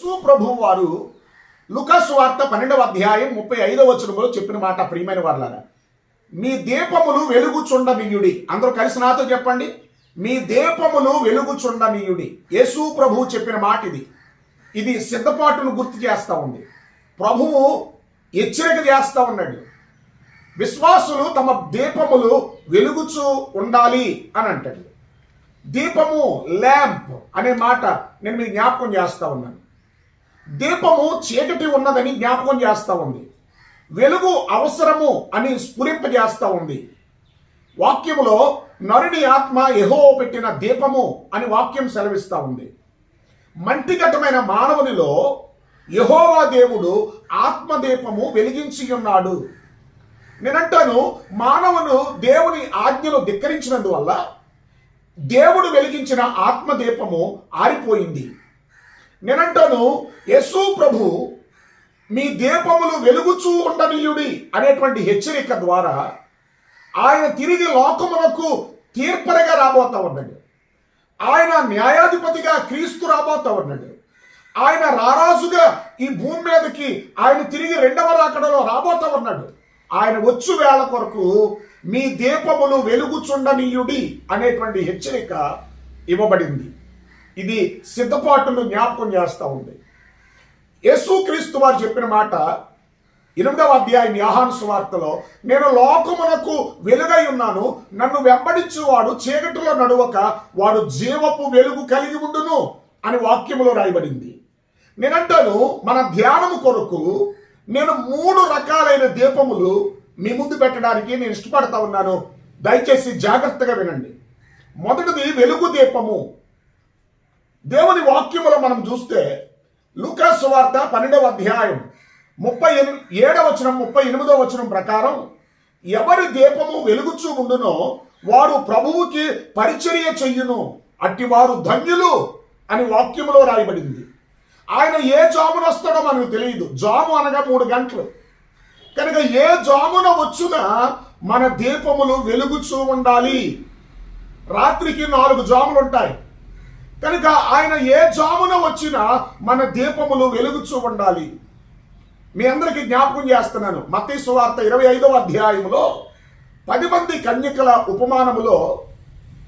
సుప్రభు వారు లుకస్ వార్త పన్నెండవ అధ్యాయం ముప్పై ఐదవ వచనంలో చెప్పిన మాట ప్రియమైన వాళ్ళారా మీ దీపములు వెలుగుచుండనీయుడి. అందరూ కలిసి నాతో చెప్పండి. మీ దీపములు వెలుగుచుండనీయుడి. యేసు ప్రభు చెప్పిన మాట ఇది. ఇది సిద్ధపాటును గుర్తు చేస్తా ఉంది. ప్రభువు హెచ్చరిక చేస్తా ఉన్నాడు. విశ్వాసులు తమ దీపములు వెలుగుచూ ఉండాలి అని అంటాడు. దీపము ల్యాంప్ అనే మాట నేను మీకు జ్ఞాపకం చేస్తా ఉన్నాను. దీపము చీకటి ఉన్నదని జ్ఞాపకం చేస్తూ ఉంది. వెలుగు అవసరము అని స్ఫురింపజేస్తూ ఉంది. వాక్యములో నరుని ఆత్మ ఎహో పెట్టిన దీపము అని వాక్యం సెలవిస్తూ ఉంది. మంటిఘటమైన మానవునిలో యహోవా దేవుడు ఆత్మదీపము వెలిగించి ఉన్నాడు. నేనంటాను మానవును దేవుని ఆజ్ఞలు ధిక్కరించినందువల్ల దేవుడు వెలిగించిన ఆత్మదీపము ఆరిపోయింది. నేనంటాను యశు ప్రభు మీ దీపములు వెలుగుచూ ఉండనీయుడి అనేటువంటి హెచ్చరిక ద్వారా ఆయన తిరిగి లోకమునకు తీర్పరగా రాబోతా ఉన్నాడు. ఆయన న్యాయాధిపతిగా క్రీస్తు రాబోతా ఉన్నాడు. ఆయన రారాజుగా ఈ భూమి మీదకి ఆయన తిరిగి రెండవ రాకడలో రాబోతా ఉన్నాడు. ఆయన వచ్చు వేళ కొరకు మీ దీపములు వెలుగుచుండనీయుడి అనేటువంటి హెచ్చరిక ఇవ్వబడింది. ఇది సిద్ధపాటును జ్ఞాపకం చేస్తూ ఉంది. యేసుక్రీస్తు వారు చెప్పిన మాట ఎనిమిదవ అధ్యాయం యాహాను సువార్తలో నేను లోకమునకు వెలుగై ఉన్నాను నన్ను వెంబడించువాడు చీకటిలో నడువక వాడు జీవపు వెలుగు కలిగి ఉండును అని వాక్యములో రాయబడింది. నేనంటాను మన ధ్యానము కొరకు నేను మూడు రకాలైన దీపములు మీ ముందు పెట్టడానికి నేను ఇష్టపడతా ఉన్నాను. దయచేసి జాగ్రత్తగా వినండి. మొదటిది వెలుగు దీపము. దేవుని వాక్యములో మనం చూస్తే లూకాసు వార్త పన్నెండవ అధ్యాయం ముప్పై ఎనిమిది ఏడవ వచనం ముప్పై ఎనిమిదవ వచనం ప్రకారం ఎవరి దీపము వెలుగుచూ ఉండునో వారు ప్రభువుకి పరిచర్య చెయ్యును అట్టివారు ధన్యులు అని వాక్యములో రాయబడింది. ఆయన ఏ జామున వస్తాడో మనకు తెలియదు. జాము అనగా మూడు గంటలు. కనుక ఏ జామున వచ్చినా మన దీపములు వెలుగుచూ ఉండాలి. రాత్రికి నాలుగు జాములు ఉంటాయి. కనుక ఆయన ఏ జామున వచ్చినా మన దీపములు వెలుగుచూ ఉండాలి. మీ అందరికీ జ్ఞాపకం చేస్తున్నాను. మతీ సువార్త ఇరవై ఐదవ అధ్యాయములో పది మంది కన్యకల ఉపమానములో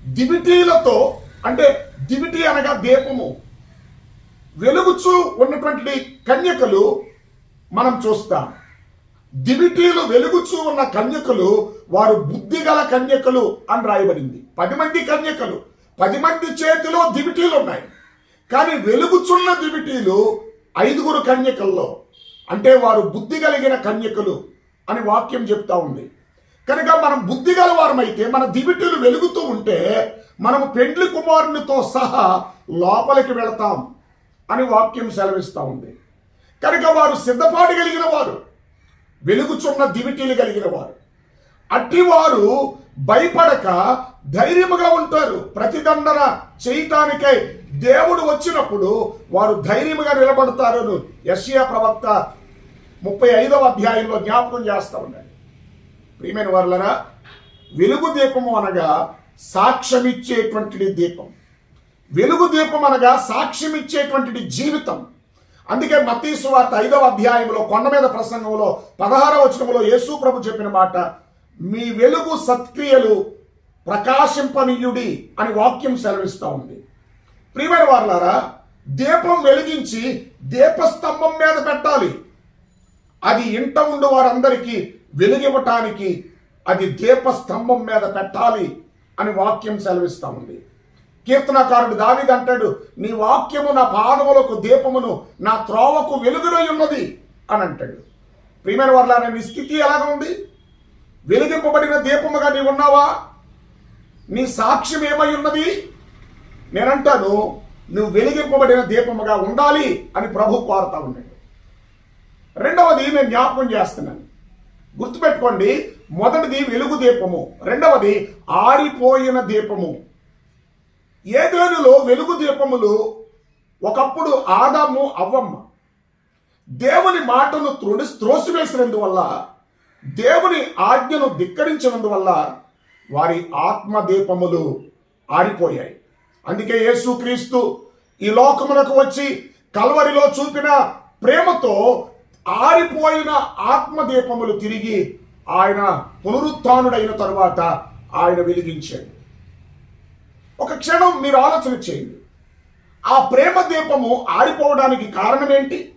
దివిటీలతో అంటే దివిటీ అనగా దీపము వెలుగుచూ ఉన్నటువంటి కన్యకలు మనం చూస్తాం. దివిటీలు వెలుగుచూ ఉన్న కన్యకలు వారు బుద్ధిగల కన్యకలు అని రాయబడింది. పది మంది కన్యకలు. పది మంది చేతిలో దివిటీలు ఉన్నాయి కానీ వెలుగుచున్న దివిటీలు ఐదుగురు కన్యకల్లో. అంటే వారు బుద్ధి కలిగిన కన్యకలు అని వాక్యం చెప్తా ఉంది. కనుక మనం బుద్ధి గలవారమైతే మన దివిటీలు వెలుగుతూ ఉంటే మనము పెండ్లి కుమారునితో సహా లోపలికి వెళతాం అని వాక్యం సెలవిస్తూ ఉంది. కనుక వారు సిద్ధపాటు కలిగిన వారు వెలుగుచున్న దివిటీలు కలిగిన వారు. అట్టివారు భయపడక ధైర్యముగా ఉంటారు. ప్రతిదండన చేయటానికై దేవుడు వచ్చినప్పుడు వారు ధైర్యముగా నిలబడతారని యషియా ప్రవక్త ముప్పై ఐదవ అధ్యాయంలో జ్ఞాపకం చేస్తూ ఉన్నాడు. ప్రియమైన వాళ్ళరా వెలుగు దీపము అనగా సాక్ష్యమిచ్చేటువంటిది దీపం. వెలుగు దీపం అనగా సాక్ష్యం ఇచ్చేటువంటి జీవితం. అందుకే మతీసు వార్త ఐదవ అధ్యాయంలో కొండ మీద ప్రసంగంలో పదహారవ వచనంలో యేసు ప్రభు చెప్పిన మాట మీ వెలుగు సత్క్రియలు ప్రకాశింపనీయుడి అని వాక్యం సెలవిస్తూ ఉంది. ప్రియమైన వారులారా దీపం వెలిగించి దీపస్తంభం మీద పెట్టాలి. అది ఇంట ఉండు వారందరికీ వెలుగివ్వటానికి అది దీపస్తంభం మీద పెట్టాలి అని వాక్యం సెలవిస్తూ ఉంది. కీర్తనకారుడు దావిది అంటాడు నీ వాక్యము నా పాదములకు దీపమును నా త్రోవకు వెలుగునై ఉన్నది అని అంటాడు. ప్రియమైన వర్ల నీ స్థితి ఎలాగ ఉంది? వెలిగింపబడిన దీపముగా నీ ఉన్నావా? నీ సాక్ష్యం ఏమై ఉన్నది? నేనంటాను నువ్వు వెలిగింపబడిన దీపముగా ఉండాలి అని ప్రభు కోరుతా ఉన్నాడు. రెండవది నేను జ్ఞాపకం చేస్తున్నాను. గుర్తుపెట్టుకోండి మొదటిది వెలుగు దీపము రెండవది ఆరిపోయిన దీపము. ఏదేనులో వెలుగు దీపములు ఒకప్పుడు ఆదాము అవ్వమ్మ దేవుని మాటను త్రోడి త్రోసివేసినందువల్ల దేవుని ఆజ్ఞను ధిక్కరించినందువల్ల వారి ఆత్మదీపములు ఆరిపోయాయి. అందుకే యేసుక్రీస్తు ఈ లోకమునకు వచ్చి కల్వరిలో చూపిన ప్రేమతో ఆరిపోయిన ఆత్మదీపములు తిరిగి ఆయన పునరుత్డైన తరువాత ఆయన వెలిగించాడు. ఒక క్షణం మీరు ఆలోచన చేయండి. ఆ ప్రేమ దీపము ఆరిపోవడానికి కారణం ఏంటి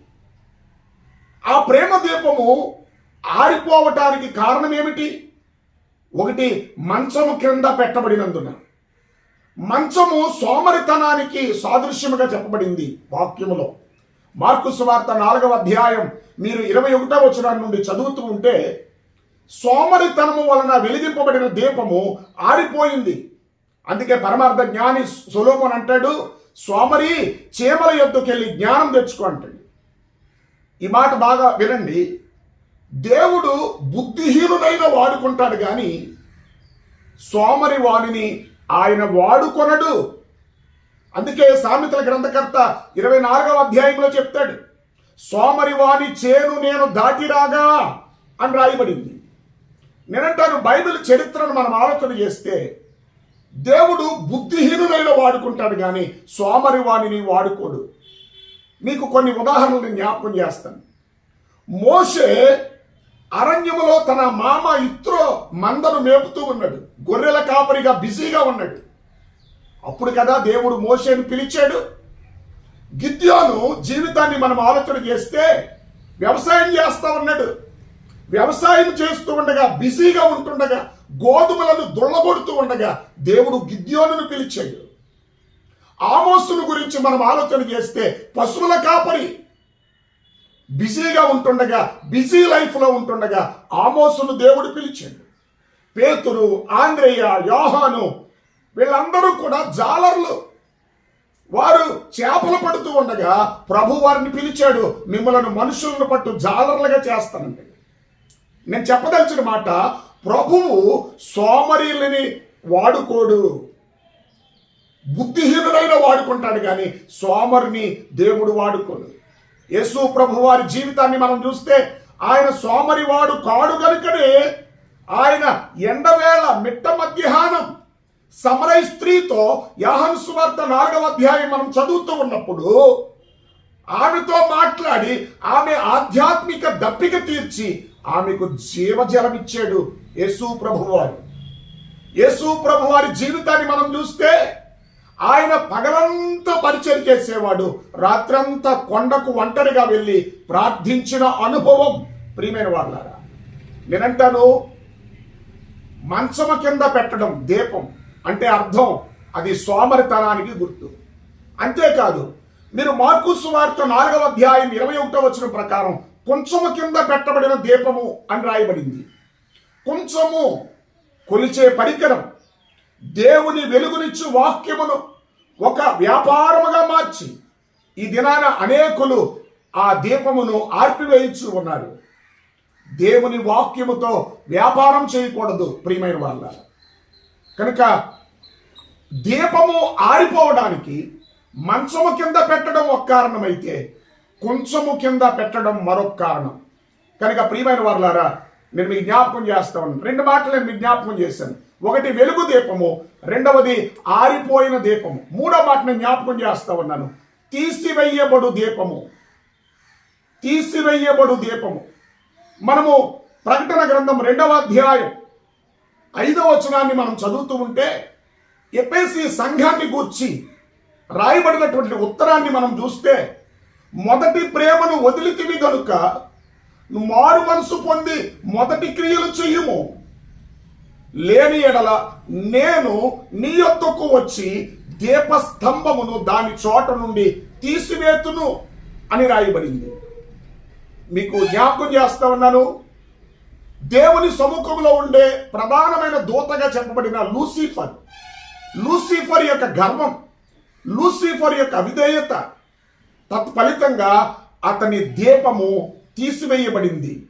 ఆ ప్రేమ దీపము ఆరిపోవటానికి కారణం ఏమిటి? ఒకటి మంచము క్రింద పెట్టబడినందున. మంచము సోమరితనానికి సాదృశ్యముగా చెప్పబడింది వాక్యములో. మార్కు సువార్త నాలుగవ అధ్యాయం మీరు ఇరవై ఒకటవ వచనం నుండి చదువుతూ ఉంటే సోమరితనము వలన వెలిగింపబడిన దీపము ఆరిపోయింది. అందుకే పరమార్థ జ్ఞాని సులోమన్ అంటాడు సోమరి చీమల యొద్దకెళ్ళి జ్ఞానం తెచ్చుకో అంటాడు. ఈ మాట బాగా వినండి. దేవుడు బుద్ధిహీనుడైన వాడుకుంటాడు కానీ సోమరి వాణిని ఆయన వాడుకొనడు. అందుకే సామెతల గ్రంథకర్త ఇరవై నాలుగవ అధ్యాయంలో చెప్తాడు సోమరి వాణి చేను నేను దాటిరాగా అని రాయబడింది. నేనంటాను బైబిల్ చరిత్రను మనం ఆలోచన చేస్తే దేవుడు బుద్ధిహీనులైన వాడుకుంటాడు కానీ సోమరి వాణిని వాడుకోడు. మీకు కొన్ని ఉదాహరణలు జ్ఞాపకం చేస్తాను. మోషే అరణ్యములో తన మామ ఇత్రో మందను మేపుతూ ఉన్నాడు. గొర్రెల కాపరిగా బిజీగా ఉన్నాడు. అప్పుడు కదా దేవుడు మోషేని పిలిచాడు. గిద్యోను జీవితాన్ని మనం ఆలోచన చేస్తే వ్యవసాయం చేస్తా ఉన్నాడు. వ్యవసాయం చేస్తూ ఉండగా బిజీగా ఉంటుండగా గోధుమలను దుళ్ళగొడుతూ ఉండగా దేవుడు గిద్యోను పిలిచాడు. ఆమోసును గురించి మనం ఆలోచన చేస్తే పశువుల కాపరి బిజీగా ఉంటుండగా బిజీ లైఫ్లో ఉంటుండగా ఆమోసును దేవుడు పిలిచాడు. పేతురు ఆంధ్రేయ యోహాను వీళ్ళందరూ కూడా జాలర్లు. వారు చేపలు పడుతూ ఉండగా ప్రభు వారిని పిలిచాడు మిమ్మలను మనుషులను పట్టు జాలర్లుగా చేస్తానండి నేను చెప్పదలిచిన మాట ప్రభువు సోమరీలని వాడుకోడు. బుద్ధిహీనుడైన వాడుకుంటాడు కానీ సోమరిని దేవుడు వాడుకోడు. యేసు ప్రభు వారి జీవితాన్ని మనం చూస్తే ఆయన సోమరివాడు కాడు కనుకనే ఆయన ఎండవేళ మిట్ట మధ్యాహ్నం సమరై స్త్రీతో యాహన్ సువార్త నాలుగవ అధ్యాయం మనం చదువుతూ ఉన్నప్పుడు ఆమెతో మాట్లాడి ఆమె ఆధ్యాత్మిక దప్పిక తీర్చి ఆమెకు జీవజలం ఇచ్చాడు యేసు ప్రభువారు యేసు ప్రభువారి జీవితాన్ని మనం చూస్తే ఆయన పగలంతా పరిచయం చేసేవాడు. రాత్రంతా కొండకు ఒంటరిగా వెళ్ళి ప్రార్థించిన అనుభవం ప్రియమైన వాళ్ళారా. నేనంటాను మంచమ కింద పెట్టడం దీపం అంటే అర్థం అది సోమరితనానికి గుర్తు. అంతేకాదు మీరు మార్కు సువార్త నాలుగవ అధ్యాయం ఇరవై ఒకటో వచ్చిన ప్రకారం కొంచెము కింద పెట్టబడిన దీపము అని రాయబడింది. కొంచెము కొలిచే పరికరం దేవుని వెలుగునిచ్చు వాక్యమును ఒక వ్యాపారముగా మార్చి ఈ దినాన అనేకులు ఆ దీపమును ఆర్పివేయించు ఉన్నారు. దేవుని వాక్యముతో వ్యాపారం చేయకూడదు ప్రియమైన వాళ్ళ. కనుక దీపము ఆరిపోవడానికి మంచము కింద పెట్టడం ఒక కారణమైతే కొంచెము కింద పెట్టడం మరొక కారణం. కనుక ప్రియమైన వారులారా నేను మీకు జ్ఞాపకం చేస్తా ఉన్నాను. రెండు మాటలు నేను మీకు జ్ఞాపకం చేశాను. ఒకటి వెలుగు దీపము రెండవది ఆరిపోయిన దీపము. మూడో మాట నేను జ్ఞాపకం చేస్తా ఉన్నాను. తీసివేయబడు దీపము. తీసివేయబడు దీపము. మనము ప్రకటన గ్రంథం రెండవ అధ్యాయం ఐదవ వచనాన్ని మనం చదువుతూ ఉంటే ఎపేసి సంఘాన్ని గూర్చి రాయబడినటువంటి ఉత్తరాన్ని మనం చూస్తే మొదటి ప్రేమను వదిలితివి గనుక మారు మనసు పొంది మొదటి క్రియలు చెయ్యము. లేని ఎడల నేను నీ యొద్దకు వచ్చి దీపస్తంభమును దాని చోట నుండి తీసివేతును అని రాయబడింది. మీకు జ్ఞాపకం చేస్తా ఉన్నాను దేవుని సముఖంలో ఉండే ప్రధానమైన దూతగా చెప్పబడిన లూసిఫర్. లూసిఫర్ యొక్క గర్వం లూసిఫర్ యొక్క అవిధేయత తత్ఫలితంగా అతని దీపము తీసివేయబడింది.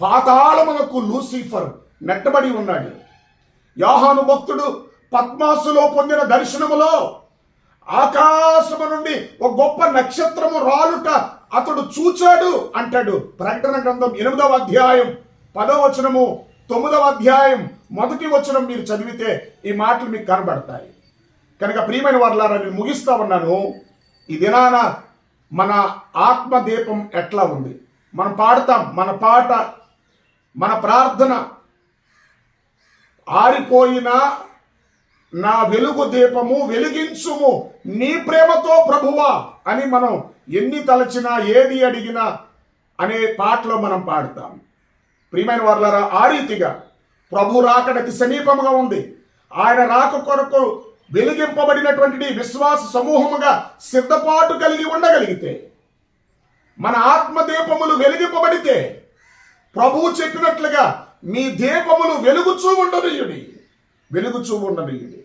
పాతాళములకు లూసిఫర్ నెట్టబడి ఉన్నాడు. యాహాను భక్తుడు పద్మాసులో పొందిన దర్శనములో ఆకాశము నుండి ఒక గొప్ప నక్షత్రము రాలుట అతడు చూచాడు అంటాడు. ప్రకటన గ్రంథం ఎనిమిదవ అధ్యాయం పదవ వచనము తొమ్మిదవ అధ్యాయం మొదటి వచనం మీరు చదివితే ఈ మాటలు మీకు కనబడతాయి. కనుక ప్రియమైన వారులారా నేను ముగిస్తా ఉన్నాను. ఈ దినాన మన ఆత్మదీపం ఎట్లా ఉంది? మనం పాడతాం మన పాట మన ప్రార్థన ఆరిపోయిన నా వెలుగు దీపము వెలిగించుము. నీ ప్రేమతో ప్రభువా అని మనం ఎన్ని తలచినా ఏది అడిగినా అనే పాటలో మనం పాడతాం. ప్రియమైన వర్లరా ఆ రీతిగా ప్రభు రాకడకి సమీపముగా ఉంది. ఆయన రాక కొరకు వెలిగింపబడినటువంటి విశ్వాస సమూహముగా సిద్ధపాటు కలిగి ఉండగలిగితే మన ఆత్మదీపములు వెలిగింపబడితే ప్రభువు చెప్పినట్లుగా మీ దీపములు వెలుగుచూ ఉండనీయుడి వెలుగుచూ ఉండనీయుడి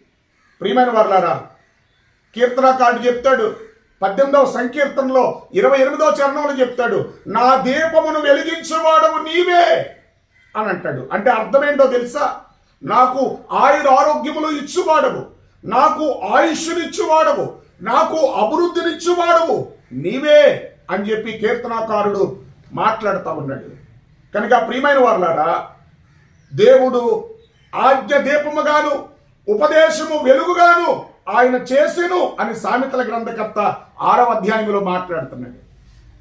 ప్రియమైన వర్లారా కీర్తనకారుడు చెప్తాడు. పద్దెనిమిదవ సంకీర్తనలో ఇరవై ఎనిమిదవ చరణంలో చెప్తాడు. నా దీపమును వెలిగించువాడవు నీవే అని అంటాడు. అంటే అర్థమేంటో తెలుసా? నాకు ఆయుర ఆరోగ్యములు ఇచ్చువాడవు. నాకు ఆయుష్నిచ్చువాడవు. నాకు అభివృద్ధినిచ్చువాడవు. నీవే అని చెప్పి కీర్తనాకారుడు మాట్లాడుతూ ఉన్నాడు. కనుక ప్రియమైన వారులారా దేవుడు ఆజ్ఞ దీపముగాను ఉపదేశము వెలుగుగాను ఆయన చేసెను అని సామెతల గ్రంథకర్త ఆరవ అధ్యాయంలో మాట్లాడుతున్నాడు.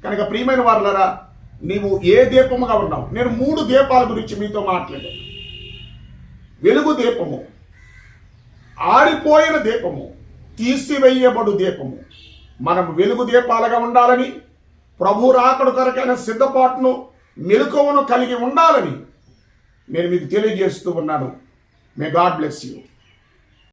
కనుక ప్రియమైన వారులరా నీవు ఏ దీపముగా ఉన్నావు? నేను మూడు దీపాల గురించి మీతో మాట్లాడాను. వెలుగు దీపము ఆరిపోయిన దీపము తీసివేయబడు దీపము. మనం వెలుగు దీపాలుగా ఉండాలని ప్రభు రాకడు కొరకైన సిద్ధపాటును మెలకువను కలిగి ఉండాలని నేను మీకు తెలియజేస్తూ ఉన్నాను. May God bless you